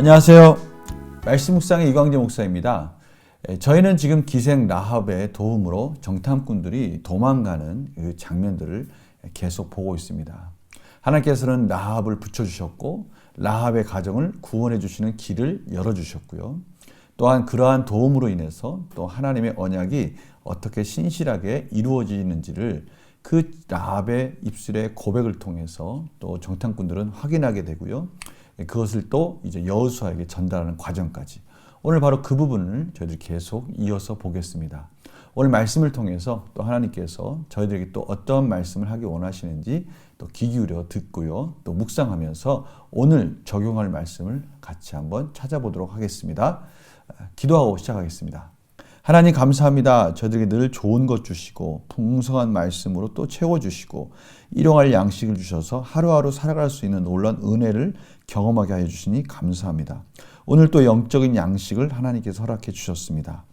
안녕하세요. 말씀 묵상의 이광재 목사입니다. 에, 저희는 지금 기생 라합의 도움으로 정탐꾼들이 도망가는 그 장면들을 계속 보고 있습니다. 하나님께서는 라합을 붙여주셨고 라합의 가정을 구원해 주시는 길을 열어주셨고요. 또한 그러한 도움으로 인해서 또 하나님의 언약이 어떻게 신실하게 이루어지는지를 그 라합의 입술의 고백을 통해서 또 정탐꾼들은 확인하게 되고요. 그것을 또 이제 여호수아에게 전달하는 과정까지 오늘 바로 그 부분을 저희들이 계속 이어서 보겠습니다. 오늘 말씀을 통해서 또 하나님께서 저희들에게 또 어떤 말씀을 하기 원하시는지 또 귀 기울여 듣고요. 또 묵상하면서 오늘 적용할 말씀을 같이 한번 찾아보도록 하겠습니다. 기도하고 시작하겠습니다. 하나님 감사합니다. 저희들에게 늘 좋은 것 주시고 풍성한 말씀으로 또 채워주시고 일용할 양식을 주셔서 하루하루 살아갈 수 있는 놀란 은혜를 경험하게 하여 주시니 감사합니다. 오늘 또 영적인 양식을 하나님께서 허락해 주셨습니다.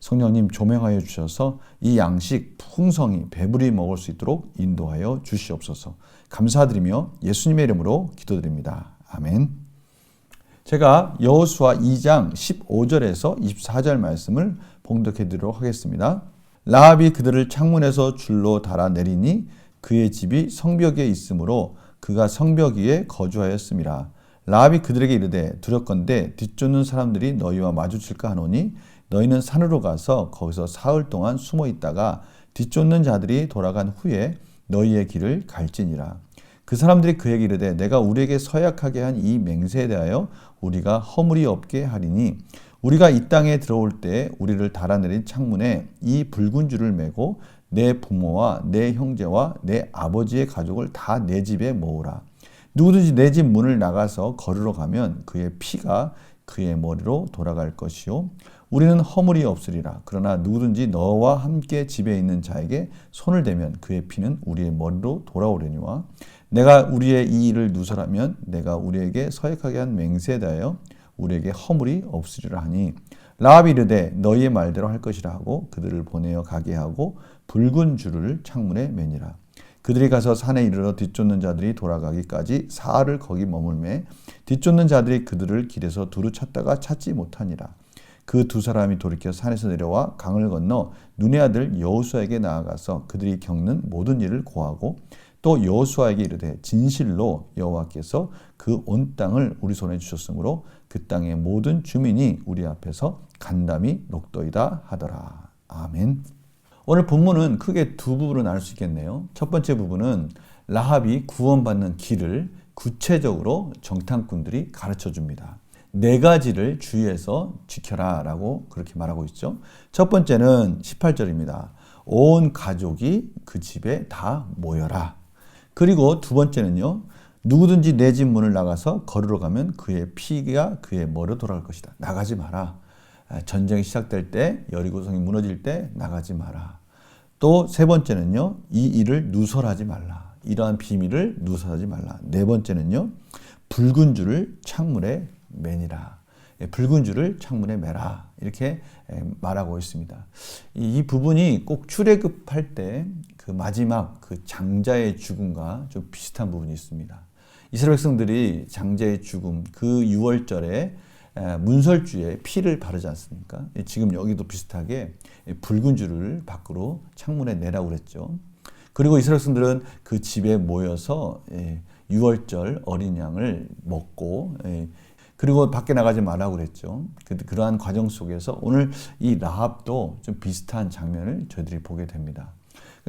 성령님 조명하여 주셔서 이 양식 풍성히 배불리 먹을 수 있도록 인도하여 주시옵소서. 감사드리며 예수님의 이름으로 기도드립니다. 아멘. 제가 여호수아 2장 15절에서 24절 말씀을 봉독해 드리도록 하겠습니다. 라합이 그들을 창문에서 줄로 달아 내리니 그의 집이 성벽에 있으므로 그가 성벽 위에 거주하였습니다. 라합이 그들에게 이르되 두렵건대 뒤쫓는 사람들이 너희와 마주칠까 하노니 너희는 산으로 가서 거기서 사흘 동안 숨어 있다가 뒤쫓는 자들이 돌아간 후에 너희의 길을 갈지니라. 그 사람들이 그에게 이르되 내가 우리에게 서약하게 한 이 맹세에 대하여 우리가 허물이 없게 하리니 우리가 이 땅에 들어올 때 우리를 달아내린 창문에 이 붉은 줄을 메고 내 부모와 내 형제와 내 아버지의 가족을 다 내 집에 모으라. 누구든지 내 집 문을 나가서 걸으러 가면 그의 피가 그의 머리로 돌아갈 것이요. 우리는 허물이 없으리라. 그러나 누구든지 너와 함께 집에 있는 자에게 손을 대면 그의 피는 우리의 머리로 돌아오려니와 내가 우리의 이 일을 누설하면 내가 우리에게 서약하게 한 맹세에 대하여 우리에게 허물이 없으리라 하니 라합이 이르되 너희의 말대로 할 것이라 하고 그들을 보내어 가게 하고 붉은 줄을 창문에 매니라. 그들이 가서 산에 이르러 뒤쫓는 자들이 돌아가기까지 사흘을 거기 머물매 뒤쫓는 자들이 그들을 길에서 두루 찾다가 찾지 못하니라. 그 두 사람이 돌이켜 산에서 내려와 강을 건너 눈의 아들 여호수아에게 나아가서 그들이 겪는 모든 일을 고하고 또 여호수아에게 이르되 진실로 여호와께서 그 온 땅을 우리 손에 주셨으므로 그 땅의 모든 주민이 우리 앞에서 간담이 녹도이다 하더라. 아멘. 오늘 본문은 크게 두 부분으로 나눌 수 있겠네요. 첫 번째 부분은 라합이 구원받는 길을 구체적으로 정탐꾼들이 가르쳐 줍니다. 네 가지를 주의해서 지켜라 라고 그렇게 말하고 있죠. 첫 번째는 18절입니다. 온 가족이 그 집에 다 모여라. 그리고 두 번째는요. 누구든지 내 집 문을 나가서 걸으러 가면 그의 피가 그의 머리로 돌아갈 것이다. 나가지 마라. 전쟁이 시작될 때 여리고성이 무너질 때 나가지 마라. 또 세 번째는요. 이 일을 누설하지 말라. 이러한 비밀을 누설하지 말라. 네 번째는요. 붉은 줄을 창문에 매니라. 예, 붉은 줄을 창문에 매라. 이렇게 예, 말하고 있습니다. 이 부분이 꼭 출애굽할 때 그 마지막 그 장자의 죽음과 좀 비슷한 부분이 있습니다. 이스라엘 백성들이 장자의 죽음 그 6월절에 문설주에 피를 바르지 않습니까? 예, 지금 여기도 비슷하게 붉은 줄을 밖으로 창문에 내라고 그랬죠. 그리고 이스라엘 백성들은 그 집에 모여서 6월절 어린 양을 먹고 그리고 밖에 나가지 말라고 그랬죠. 그 러한 과정 속에서 오늘 이 라합도 좀 비슷한 장면을 저희들이 보게 됩니다.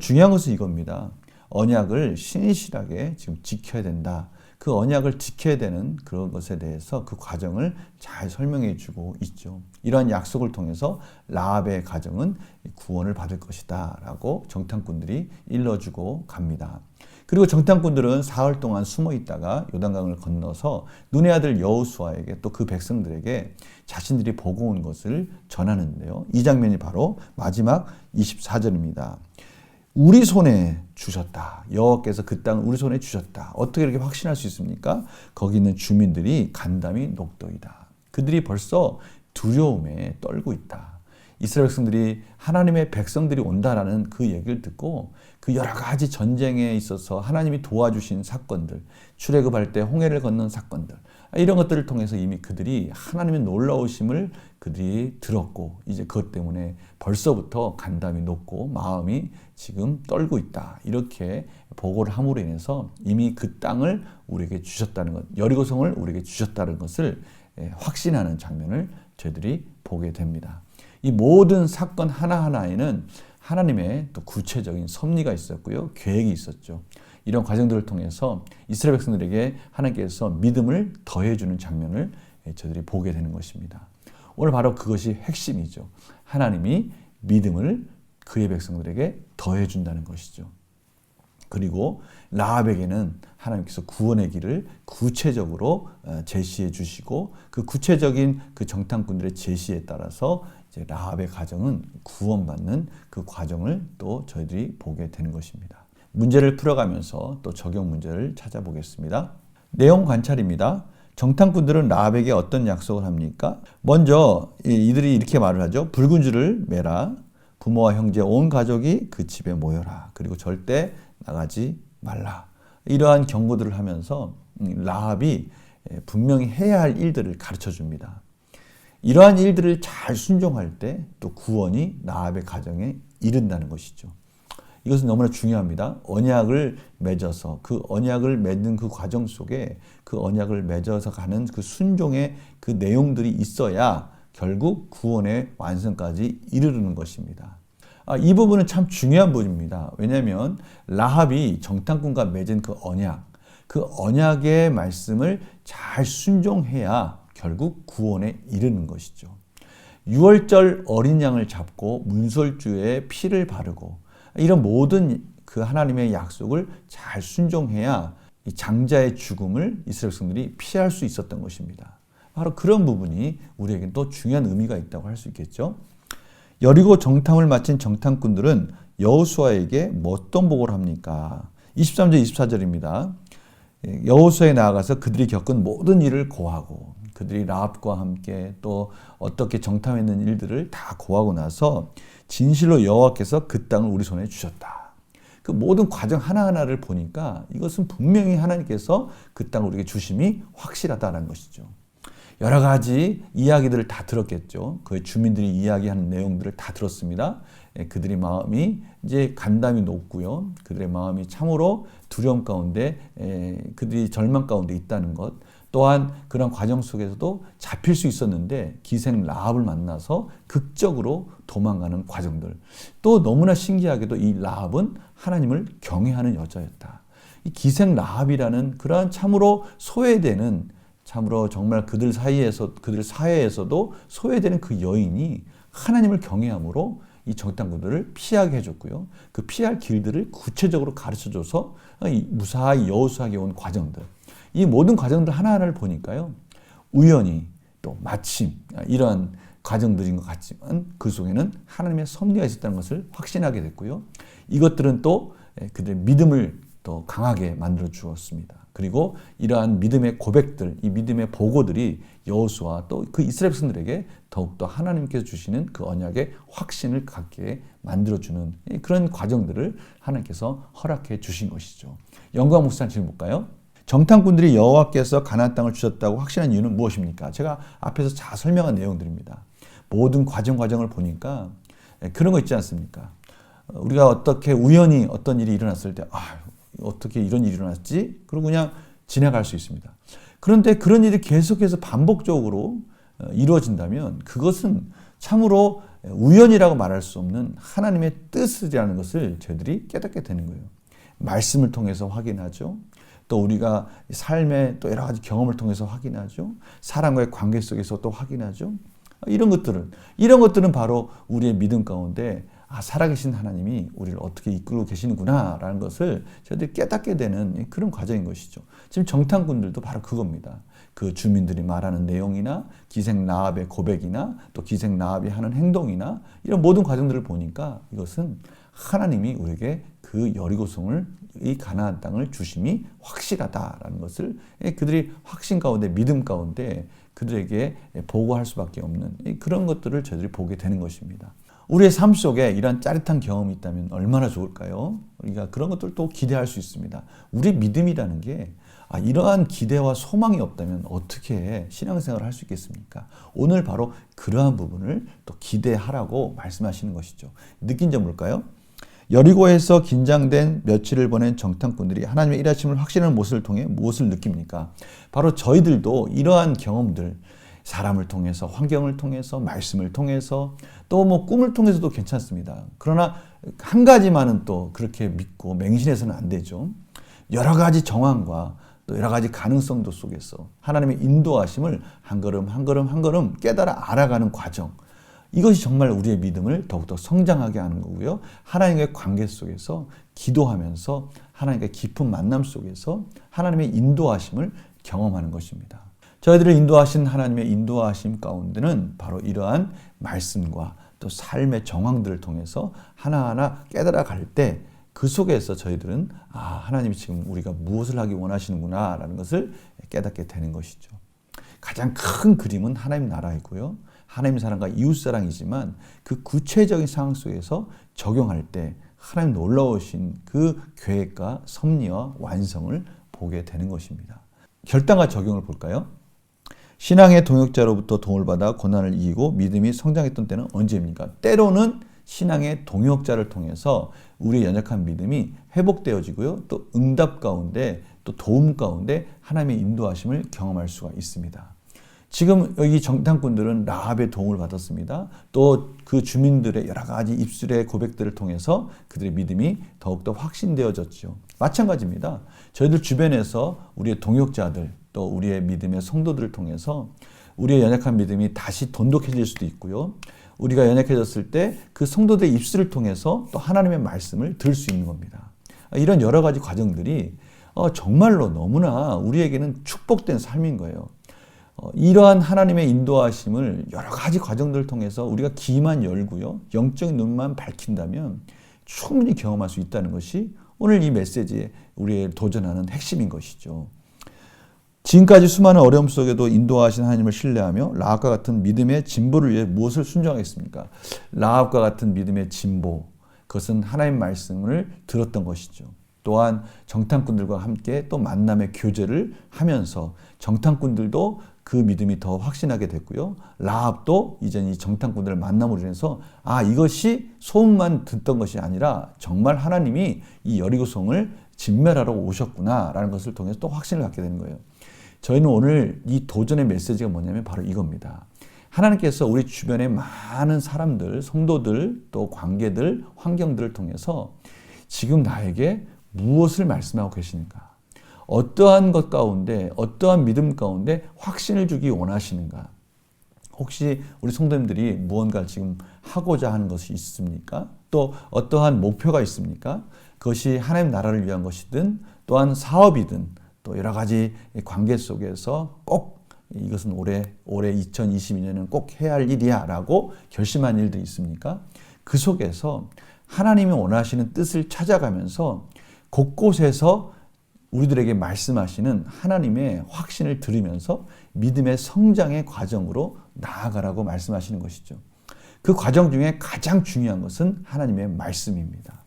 중요한 것은 이겁니다. 언약을 신실하게 지금 지켜야 된다. 그 언약을 지켜야 되는 그런 것에 대해서 그 과정을 잘 설명해 주고 있죠. 이러한 약속을 통해서 라합의 가정은 구원을 받을 것이다. 라고 정탐꾼들이 일러주고 갑니다. 그리고 정탐꾼들은 사흘 동안 숨어 있다가 요단강을 건너서 눈의 아들 여호수아에게 또 그 백성들에게 자신들이 보고 온 것을 전하는데요. 이 장면이 바로 마지막 24절입니다. 우리 손에 주셨다. 여호와께서 그 땅을 우리 손에 주셨다. 어떻게 이렇게 확신할 수 있습니까? 거기 있는 주민들이 간담이 녹도이다. 그들이 벌써 두려움에 떨고 있다. 이스라엘 백성들이 하나님의 백성들이 온다라는 그 얘기를 듣고 그 여러 가지 전쟁에 있어서 하나님이 도와주신 사건들, 출애굽할 때 홍해를 건넌 사건들 이런 것들을 통해서 이미 그들이 하나님의 놀라우심을 그들이 들었고 이제 그것 때문에 벌써부터 간담이 높고 마음이 지금 떨고 있다. 이렇게 보고를 함으로 인해서 이미 그 땅을 우리에게 주셨다는 것, 여리고성을 우리에게 주셨다는 것을 예, 확신하는 장면을 저희들이 보게 됩니다. 이 모든 사건 하나하나에는 하나님의 또 구체적인 섭리가 있었고요. 계획이 있었죠. 이런 과정들을 통해서 이스라엘 백성들에게 하나님께서 믿음을 더해주는 장면을 예, 저희들이 보게 되는 것입니다. 오늘 바로 그것이 핵심이죠. 하나님이 믿음을 그의 백성들에게 더해준다는 것이죠. 그리고 라합에게는 하나님께서 구원의 길을 구체적으로 어, 제시해 주시고 그 구체적인 그 정탐꾼들의 제시에 따라서 이제 라합의 가정은 구원받는 그 과정을 또 저희들이 보게 되는 것입니다. 문제를 풀어가면서 또 적용 문제를 찾아보겠습니다. 내용 관찰입니다. 정탐꾼들은 라합에게 어떤 약속을 합니까? 먼저 이들이 이렇게 말을 하죠. 붉은 줄을 매라. 부모와 형제 온 가족이 그 집에 모여라. 그리고 절대 나가지 말라. 이러한 경고들을 하면서 음, 라합이 분명히 해야 할 일들을 가르쳐 줍니다. 이러한 일들을 잘 순종할 때 또 구원이 라합의 가정에 이른다는 것이죠. 이것은 너무나 중요합니다. 언약을 맺어서 그 언약을 맺는 그 과정 속에 그 언약을 맺어서 가는 그 순종의 그 내용들이 있어야 결국 구원의 완성까지 이르르는 것입니다. 아, 이 부분은 참 중요한 부분입니다. 왜냐하면 라합이 정탐꾼과 맺은 그 언약, 그 언약의 말씀을 잘 순종해야 결국 구원에 이르는 것이죠. 6월절 어린 양을 잡고 문설주에 피를 바르고 이런 모든 그 하나님의 약속을 잘 순종해야 이 장자의 죽음을 이스라엘 백성들이 피할 수 있었던 것입니다. 바로 그런 부분이 우리에게 또 중요한 의미가 있다고 할 수 있겠죠. 여리고 정탐을 마친 정탐꾼들은 여호수아에게 뭐 어떤 보고를 합니까? 23절 24절입니다. 여호수아에 나아가서 그들이 겪은 모든 일을 고하고 그들이 라합과 함께 또 어떻게 정탐했는 일들을 다 고하고 나서 진실로 여호와께서 그 땅을 우리 손에 주셨다. 그 모든 과정 하나하나를 보니까 이것은 분명히 하나님께서 그 땅을 우리에게 주심이 확실하다는 것이죠. 여러 가지 이야기들을 다 들었겠죠. 그 주민들이 이야기하는 내용들을 다 들었습니다. 예, 그들의 마음이 이제 간담이 높고요. 그들의 마음이 참으로 두려움 가운데, 예, 그들이 절망 가운데 있다는 것. 또한 그런 과정 속에서도 잡힐 수 있었는데 기생 라합을 만나서 극적으로 도망가는 과정들. 또 너무나 신기하게도 이 라합은 하나님을 경외하는 여자였다. 이 기생 라합이라는 그러한 참으로 소외되는 참으로 정말 그들 사이에서 그들 사회에서도 소외되는 그 여인이 하나님을 경외함으로 이 정탐꾼들을 피하게 해줬고요. 그 피할 길들을 구체적으로 가르쳐줘서 무사히 여호수하게 온 과정들. 이 모든 과정들 하나하나를 보니까요. 우연히 또 마침 이러한 과정들인 것 같지만 그 속에는 하나님의 섭리가 있었다는 것을 확신하게 됐고요. 이것들은 또 그들의 믿음을 또 강하게 만들어 주었습니다. 그리고 이러한 믿음의 고백들, 이 믿음의 보고들이 여호수아 또 그 이스라엘 백성들에게 더욱더 하나님께서 주시는 그 언약의 확신을 갖게 만들어 주는 그런 과정들을 하나님께서 허락해 주신 것이죠. 영광 목사님 지금 볼까요? 정탐꾼들이 여호와께서 가나안 땅을 주셨다고 확신한 이유는 무엇입니까? 제가 앞에서 잘 설명한 내용들입니다. 모든 과정 과정을 보니까 예, 그런 거 있지 않습니까? 우리가 어떻게 우연히 어떤 일이 일어났을 때, 아, 어떻게 이런 일이 일어났지? 그리고 그냥 지나갈 수 있습니다. 그런데 그런 일이 계속해서 반복적으로 어, 이루어진다면 그것은 참으로 우연이라고 말할 수 없는 하나님의 뜻이라는 것을 저희들이 깨닫게 되는 거예요. 말씀을 통해서 확인하죠. 또 우리가 삶의 또 여러 가지 경험을 통해서 확인하죠. 사람과의 관계 속에서 또 확인하죠. 이런 것들은 이런 것들은 바로 우리의 믿음 가운데 아, 살아계신 하나님이 우리를 어떻게 이끌고 계시는구나라는 것을 저희들이 깨닫게 되는 그런 과정인 것이죠. 지금 정탐꾼들도 바로 그겁니다. 그 주민들이 말하는 내용이나 기생 나합의 고백이나 또 기생 나합이 하는 행동이나 이런 모든 과정들을 보니까 이것은 하나님이 우리에게 그 여리고성을 이 가나안 땅을 주심이 확실하다라는 것을 그들이 확신 가운데 믿음 가운데 그들에게 보고할 수밖에 없는 그런 것들을 저희들이 보게 되는 것입니다. 우리의 삶 속에 이런 짜릿한 경험이 있다면 얼마나 좋을까요? 우리가 그런 것들을 또 기대할 수 있습니다. 우리 믿음이라는 게 아, 이러한 기대와 소망이 없다면 어떻게 신앙생활을 할 수 있겠습니까? 오늘 바로 그러한 부분을 또 기대하라고 말씀하시는 것이죠. 느낀 점 뭘까요? 여리고에서 긴장된 며칠을 보낸 정탐꾼들이 하나님의 일하심을 확신하는 모습을 통해 무엇을 느낍니까? 바로 저희들도 이러한 경험들, 사람을 통해서, 환경을 통해서, 말씀을 통해서, 또 뭐 꿈을 통해서도 괜찮습니다. 그러나 한 가지만은 또 그렇게 믿고 맹신해서는 안 되죠. 여러 가지 정황과 또 여러 가지 가능성도 속에서 하나님의 인도하심을 한 걸음 한 걸음 한 걸음 깨달아 알아가는 과정. 이것이 정말 우리의 믿음을 더욱더 성장하게 하는 거고요. 하나님의 관계 속에서 기도하면서 하나님과 깊은 만남 속에서 하나님의 인도하심을 경험하는 것입니다. 저희들을 인도하신 하나님의 인도하심 가운데는 바로 이러한 말씀과 또 삶의 정황들을 통해서 하나하나 깨달아 갈 때 그 속에서 저희들은 아, 하나님이 지금 우리가 무엇을 하기 원하시는구나 라는 것을 깨닫게 되는 것이죠. 가장 큰 그림은 하나님 나라이고요. 하나님 사랑과 이웃 사랑이지만 그 구체적인 상황 속에서 적용할 때 하나님 놀라우신 그 계획과 섭리와 완성을 보게 되는 것입니다. 결단과 적용을 볼까요? 신앙의 동역자로부터 도움을 받아 고난을 이기고 믿음이 성장했던 때는 언제입니까? 때로는 신앙의 동역자를 통해서 우리의 연약한 믿음이 회복되어지고요. 또 응답 가운데 또 도움 가운데 하나님의 인도하심을 경험할 수가 있습니다. 지금 여기 정탐꾼들은 라합의 도움을 받았습니다. 또 그 주민들의 여러 가지 입술의 고백들을 통해서 그들의 믿음이 더욱더 확신되어졌죠. 마찬가지입니다. 저희들 주변에서 우리의 동역자들 또 우리의 믿음의 성도들을 통해서 우리의 연약한 믿음이 다시 돈독해질 수도 있고요. 우리가 연약해졌을 때 그 성도들의 입술을 통해서 또 하나님의 말씀을 들을 수 있는 겁니다. 이런 여러 가지 과정들이 어, 정말로 너무나 우리에게는 축복된 삶인 거예요. 어, 이러한 하나님의 인도하심을 여러 가지 과정들을 통해서 우리가 귀만 열고요. 영적인 눈만 밝힌다면 충분히 경험할 수 있다는 것이 오늘 이 메시지에 우리의 도전하는 핵심인 것이죠. 지금까지 수많은 어려움 속에도 인도하신 하나님을 신뢰하며 라합과 같은 믿음의 진보를 위해 무엇을 순종하겠습니까? 라합과 같은 믿음의 진보, 그것은 하나님 말씀을 들었던 것이죠. 또한 정탐꾼들과 함께 또 만남의 교제를 하면서 정탐꾼들도 그 믿음이 더 확신하게 됐고요. 라합도 이제 이 정탐꾼들을 만남으로 인해서 아 이것이 소문만 듣던 것이 아니라 정말 하나님이 이 여리고성을 진멸하러 오셨구나라는 것을 통해서 또 확신을 갖게 되는 거예요. 저희는 오늘 이 도전의 메시지가 뭐냐면 바로 이겁니다. 하나님께서 우리 주변의 많은 사람들, 성도들, 또 관계들, 환경들을 통해서 지금 나에게 무엇을 말씀하고 계시는가? 어떠한 것 가운데, 어떠한 믿음 가운데 확신을 주기 원하시는가? 혹시 우리 성도님들이 무언가 지금 하고자 하는 것이 있습니까? 또 어떠한 목표가 있습니까? 그것이 하나님 나라를 위한 것이든 또한 사업이든 또 여러 가지 관계 속에서 꼭 이것은 올해 올해 2022년은 꼭 해야 할 일이야라고 결심한 일들이 있습니까? 그 속에서 하나님이 원하시는 뜻을 찾아가면서 곳곳에서 우리들에게 말씀하시는 하나님의 확신을 들으면서 믿음의 성장의 과정으로 나아가라고 말씀하시는 것이죠. 그 과정 중에 가장 중요한 것은 하나님의 말씀입니다.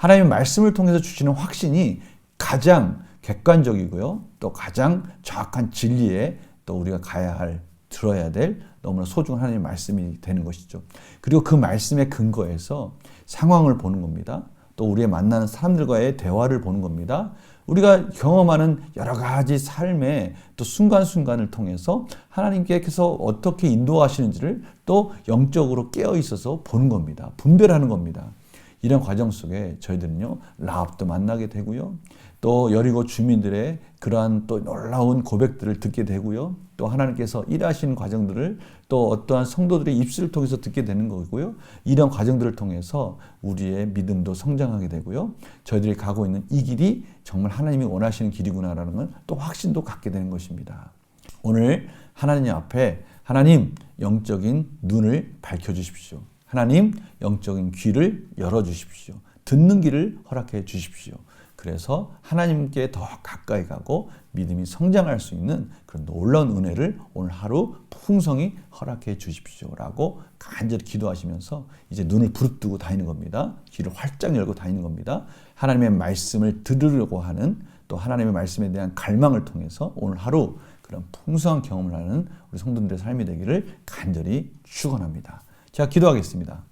하나님의 말씀을 통해서 주시는 확신이 가장 객관적이고요. 또 가장 정확한 진리에 또 우리가 가야 할 들어야 될 너무나 소중한 하나님의 말씀이 되는 것이죠. 그리고 그 말씀의 근거에서 상황을 보는 겁니다. 또 우리의 만나는 사람들과의 대화를 보는 겁니다. 우리가 경험하는 여러 가지 삶의 또 순간순간을 통해서 하나님께서 어떻게 인도하시는지를 또 영적으로 깨어 있어서 보는 겁니다. 분별하는 겁니다. 이런 과정 속에 저희들은요, 라합도 만나게 되고요. 또 여리고 주민들의 그러한 또 놀라운 고백들을 듣게 되고요. 또 하나님께서 일하시는 과정들을 또 어떠한 성도들의 입술을 통해서 듣게 되는 거고요. 이런 과정들을 통해서 우리의 믿음도 성장하게 되고요. 저희들이 가고 있는 이 길이 정말 하나님이 원하시는 길이구나라는 건또 확신도 갖게 되는 것입니다. 오늘 하나님 앞에 하나님 영적인 눈을 밝혀 주십시오. 하나님 영적인 귀를 열어 주십시오. 듣는 귀를 허락해 주십시오. 그래서 하나님께 더 가까이 가고 믿음이 성장할 수 있는 그런 놀라운 은혜를 오늘 하루 풍성히 허락해 주십시오라고 간절히 기도하시면서 이제 눈을 부릅뜨고 다니는 겁니다. 귀를 활짝 열고 다니는 겁니다. 하나님의 말씀을 들으려고 하는 또 하나님의 말씀에 대한 갈망을 통해서 오늘 하루 그런 풍성한 경험을 하는 우리 성도들의 삶이 되기를 간절히 축원합니다. 제가 기도하겠습니다.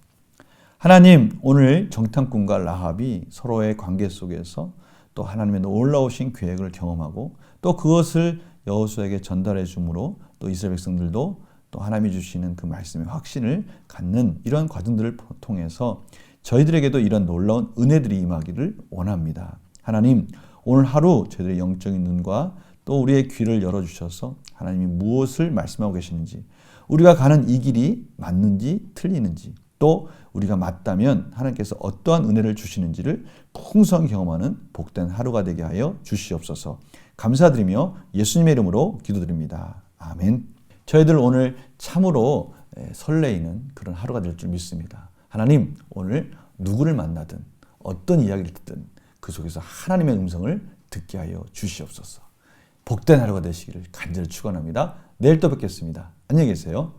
하나님, 오늘 정탐꾼과 라합이 서로의 관계 속에서 또 하나님의 놀라우신 계획을 경험하고 또 그것을 여호수에게 전달해 주므로 또 이스라엘 백성들도 또 하나님이 주시는 그 말씀의 확신을 갖는 이런 과정들을 통해서 저희들에게도 이런 놀라운 은혜들이 임하기를 원합니다. 하나님, 오늘 하루 저희들의 영적인 눈과 또 우리의 귀를 열어주셔서 하나님이 무엇을 말씀하고 계시는지, 우리가 가는 이 길이 맞는지 틀리는지, 또 우리가 맞다면 하나님께서 어떠한 은혜를 주시는지를 풍성히 경험하는 복된 하루가 되게 하여 주시옵소서. 감사드리며 예수님의 이름으로 기도드립니다. 아멘. 저희들 오늘 참으로 설레이는 그런 하루가 될 줄 믿습니다. 하나님, 오늘 누구를 만나든 어떤 이야기를 듣든 그 속에서 하나님의 음성을 듣게 하여 주시옵소서. 복된 하루가 되시기를 간절히 축원합니다. 내일 또 뵙겠습니다. 안녕히 계세요.